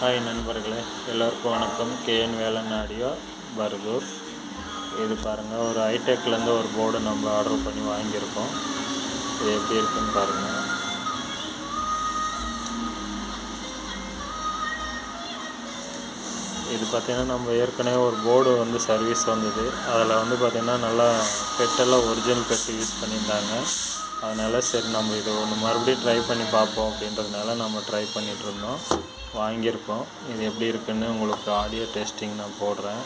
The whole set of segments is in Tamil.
ஹாய் நண்பர்களே. எல்லோருக்கும் வணக்கம். கேஎன் வேலன் ஆடியோ பர்கூர் இது பாருங்கள் ஒரு ஹைடெக்லேருந்து ஒரு போர்டு நம்ம ஆர்டர் பண்ணி வாங்கியிருக்கோம். இது எப்படி இருக்குன்னு பாருங்கள் இது பார்த்திங்கன்னா நம்ம ஏற்கனவே ஒரு போர்டு வந்து சர்வீஸ் வந்தது. அதில் வந்து பார்த்திங்கன்னா நல்லா பெட்டெல்லாம் ஒரிஜினல் பெட்டு யூஸ் பண்ணியிருந்தாங்க. அதனால் சரி நம்ம இது ஒன்று மறுபடியும் ட்ரை பண்ணி பார்ப்போம் அப்படின்றதுனால நம்ம ட்ரை பண்ணிகிட்ருந்தோம் வாங்கியிருக்கோம் இது எப்படி இருக்குன்னு உங்களுக்கு ஆடியோ டெஸ்டிங் நான் போடுறேன்.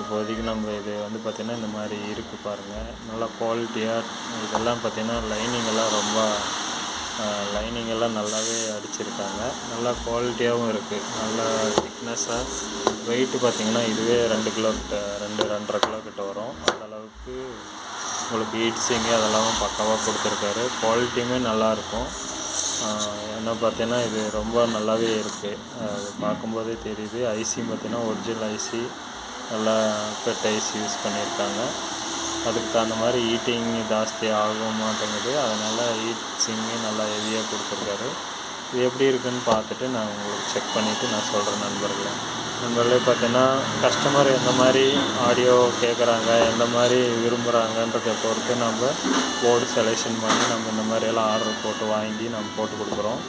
இப்போதைக்கு நம்ம இது வந்து பார்த்திங்கன்னா இந்த மாதிரி இருக்குது பாருங்கள் நல்லா குவாலிட்டியாக இதெல்லாம் பார்த்திங்கன்னா லைனிங்கெல்லாம் ரொம்ப லைனிங் எல்லாம் நல்லாவே அடிச்சிருக்காங்க. நல்லா குவாலிட்டியாகவும் இருக்குது நல்லா திக்னஸ்ஸாக வெயிட்டு பார்த்திங்கன்னா இதுவே ரெண்டு கிலோ கிட்ட ரெண்டு ரெண்டரை கிலோ கிட்ட வரும். அந்த அளவுக்கு உங்களுக்கு பீட்ஸிங்கு அதெல்லாம் பக்காவாக கொடுத்துருக்காரு. குவாலிட்டியுமே நல்லாயிருக்கும். என்ன பார்த்தீங்கன்னா இது ரொம்ப நல்லாவே இருக்குது அது பார்க்கும்போதே தெரியுது. ஐசியும் பார்த்தீங்கன்னா ஒரிஜினல் ஐசி நல்லா பெட் ஐசி யூஸ் பண்ணியிருக்காங்க. அதுக்கு தகுந்த மாதிரி ஹீட்டிங் ஜாஸ்தி ஆக மாட்டேங்குது. அதனால் ஹீட்ஸிங்கு நல்லா ஹெவியாக கொடுத்துருக்காரு. இது எப்படி இருக்குன்னு பார்த்துட்டு நான் உங்களுக்கு செக் பண்ணிவிட்டு நான் சொல்கிறேன் நண்பர்களே. நம்மளே பார்த்தீங்கன்னா கஸ்டமர் எந்த மாதிரி ஆடியோ கேட்குறாங்க எந்த மாதிரி விரும்புகிறாங்கன்றதை பொறுத்து நம்ம போர்டு செலெக்ஷன் பண்ணி நம்ம இந்த மாதிரியெல்லாம் ஆர்டர் போட்டு வாங்கி நம்ம போட்டு கொடுக்குறோம்.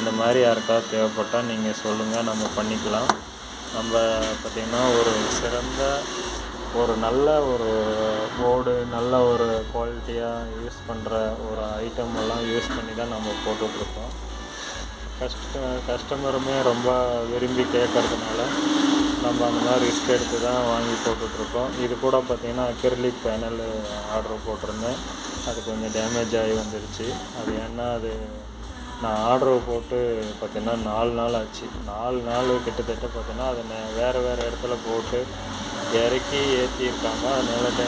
இந்த மாதிரி யாருக்காவது தேவைப்பட்டால் நீங்கள் சொல்லுங்கள் நம்ம பண்ணிக்கலாம். நம்ம பார்த்திங்கன்னா ஒரு சிறந்த ஒரு நல்ல ஒரு போர்டு நல்ல ஒரு குவாலிட்டியாக யூஸ் பண்ணுற ஒரு ஐட்டம் எல்லாம் யூஸ் பண்ணி தான் நம்ம போட்டுட்ருக்கோம் கஸ்ட கஸ்டமருமே ரொம்ப விரும்பி கேட்கறதுனால நம்ம அந்த மாதிரி ரிஸ்க் எடுத்து தான் வாங்கி போட்டுட்ருக்கோம். இது கூட பார்த்திங்கன்னா அக்ரலிக் பேனல் ஆர்டர் போட்டிருந்தேன். அது கொஞ்சம் டேமேஜ் ஆகி வந்துருச்சு. அது ஏன்னா அது நான் ஆர்டர் போட்டு பார்த்திங்கன்னா நாலு நாள் ஆச்சு. நாலு நாள் கிட்டத்தட்ட பார்த்திங்கன்னா அதை நே வேறு வேறு இடத்துல போட்டு இறக்கி ஏற்றிருக்காங்க அதனால டே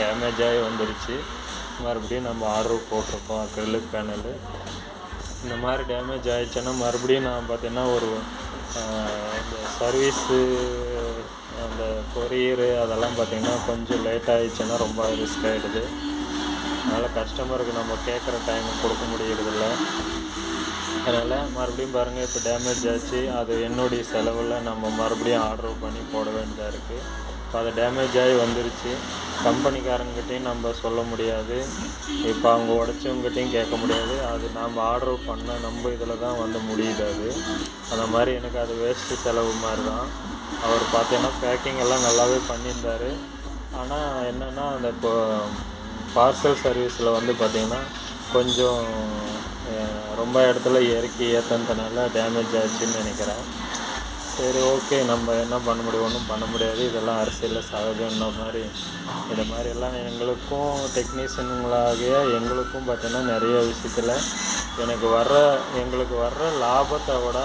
டேமேஜ் ஆகி வந்துருச்சு. மறுபடியும் நம்ம ஆர்டர் போட்டிருக்கோம் அக்ரிலிக் பேனலு இந்த மாதிரி டேமேஜ் ஆகிடுச்சுன்னா மறுபடியும் நான் பார்த்தீங்கன்னா ஒரு இந்த சர்வீஸு அந்த கொரியரு அதெல்லாம் பார்த்திங்கன்னா கொஞ்சம் லேட் ஆகிடுச்சுன்னா ரொம்ப ரிஸ்க் ஆகிடுது அதனால் கஸ்டமருக்கு நம்ம கேட்குற டைம் கொடுக்க முடியறதில்ல. அதனால் மறுபடியும் பாருங்கள் இப்போ டேமேஜ் ஆச்சு. அது என்னுடைய செலவில் நம்ம மறுபடியும் ஆர்டர் பண்ணி போட வேண்டியதாக இருக்குது இப்போ அது டேமேஜ் ஆகி வந்துருச்சு. கம்பெனிக்காரங்கிட்டையும் நம்ம சொல்ல முடியாது. இப்போ அவங்க உடச்சவங்ககிட்டையும் கேட்க முடியாது. அது நாம் ஆர்டர் பண்ண நம்ம இதில் தான் வந்து முடியுது அது. அந்த மாதிரி எனக்கு அது வேஸ்ட்டு செலவு மாதிரி தான் அவர் பார்த்தீங்கன்னா பேக்கிங் எல்லாம் நல்லாவே பண்ணியிருந்தார். ஆனால் என்னென்னா அந்த இப்போ பார்சல் சர்வீஸில் வந்து பார்த்திங்கன்னா கொஞ்சம் ரொம்ப இடத்துல இறக்கி ஏற்றதுனால டேமேஜ் ஆச்சுன்னு நினைக்கிறேன். சரி ஓகே நம்ம என்ன பண்ண முடியும்? ஒன்றும் பண்ண முடியாது. இதெல்லாம் அரசியலில் சகஜம்ன்ற மாதிரி. இந்த மாதிரியெல்லாம் எங்களுக்கும் டெக்னீஷியனுங்களாகிய எங்களுக்கும் பார்த்தீங்கன்னா நிறைய விஷயத்தில் எனக்கு வர்ற எங்களுக்கு வர்ற லாபத்தை விட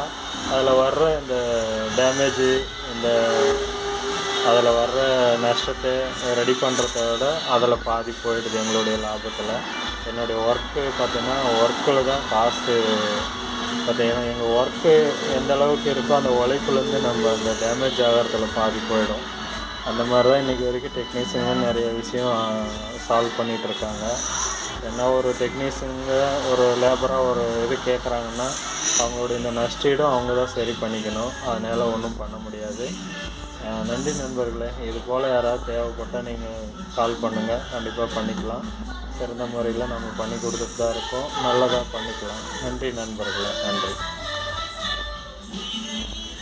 அதில் வர்ற இந்த டேமேஜு இந்த அதில் வர்ற நஷ்டத்தை ரெடி பண்ணுறத விட அதில் பாதி போயிடுது எங்களுடைய லாபத்தில். என்னுடைய ஒர்க்கு பார்த்தீங்கன்னா ஒர்க்கில் தான் காசு பார்த்தீங்கன்னா எங்கள் ஒர்க்கு எந்த அளவுக்கு இருக்கோ அந்த உழைப்புலேருந்து நம்ம அந்த டேமேஜ் ஆகிறதுல பாதி போயிடும். அந்த மாதிரி தான் இன்றைக்கி வரைக்கும் டெக்னீஷியன் நிறைய விஷயம் சால்வ் பண்ணிகிட்ருக்காங்க என்ன ஒரு டெக்னீஷியனுங்க ஒரு லேபராக ஒரு இது கேட்குறாங்கன்னா அவங்களுடைய இந்த நஷ்டீடும் அவங்க தான் சரி பண்ணிக்கணும். அதனால் ஒன்றும் பண்ண முடியாது. நன்றி நண்பர்களே. இது போல் யாராவது தேவைப்பட்டால் நீங்கள் கால் பண்ணுங்கள் கண்டிப்பாக பண்ணிக்கலாம். சிறந்த முறையில் நம்ம பண்ணி கொடுத்துட்டு தான் இருக்கோம். நல்லதாக பண்ணிக்கலாம். நன்றி நண்பர்களே. நன்றி.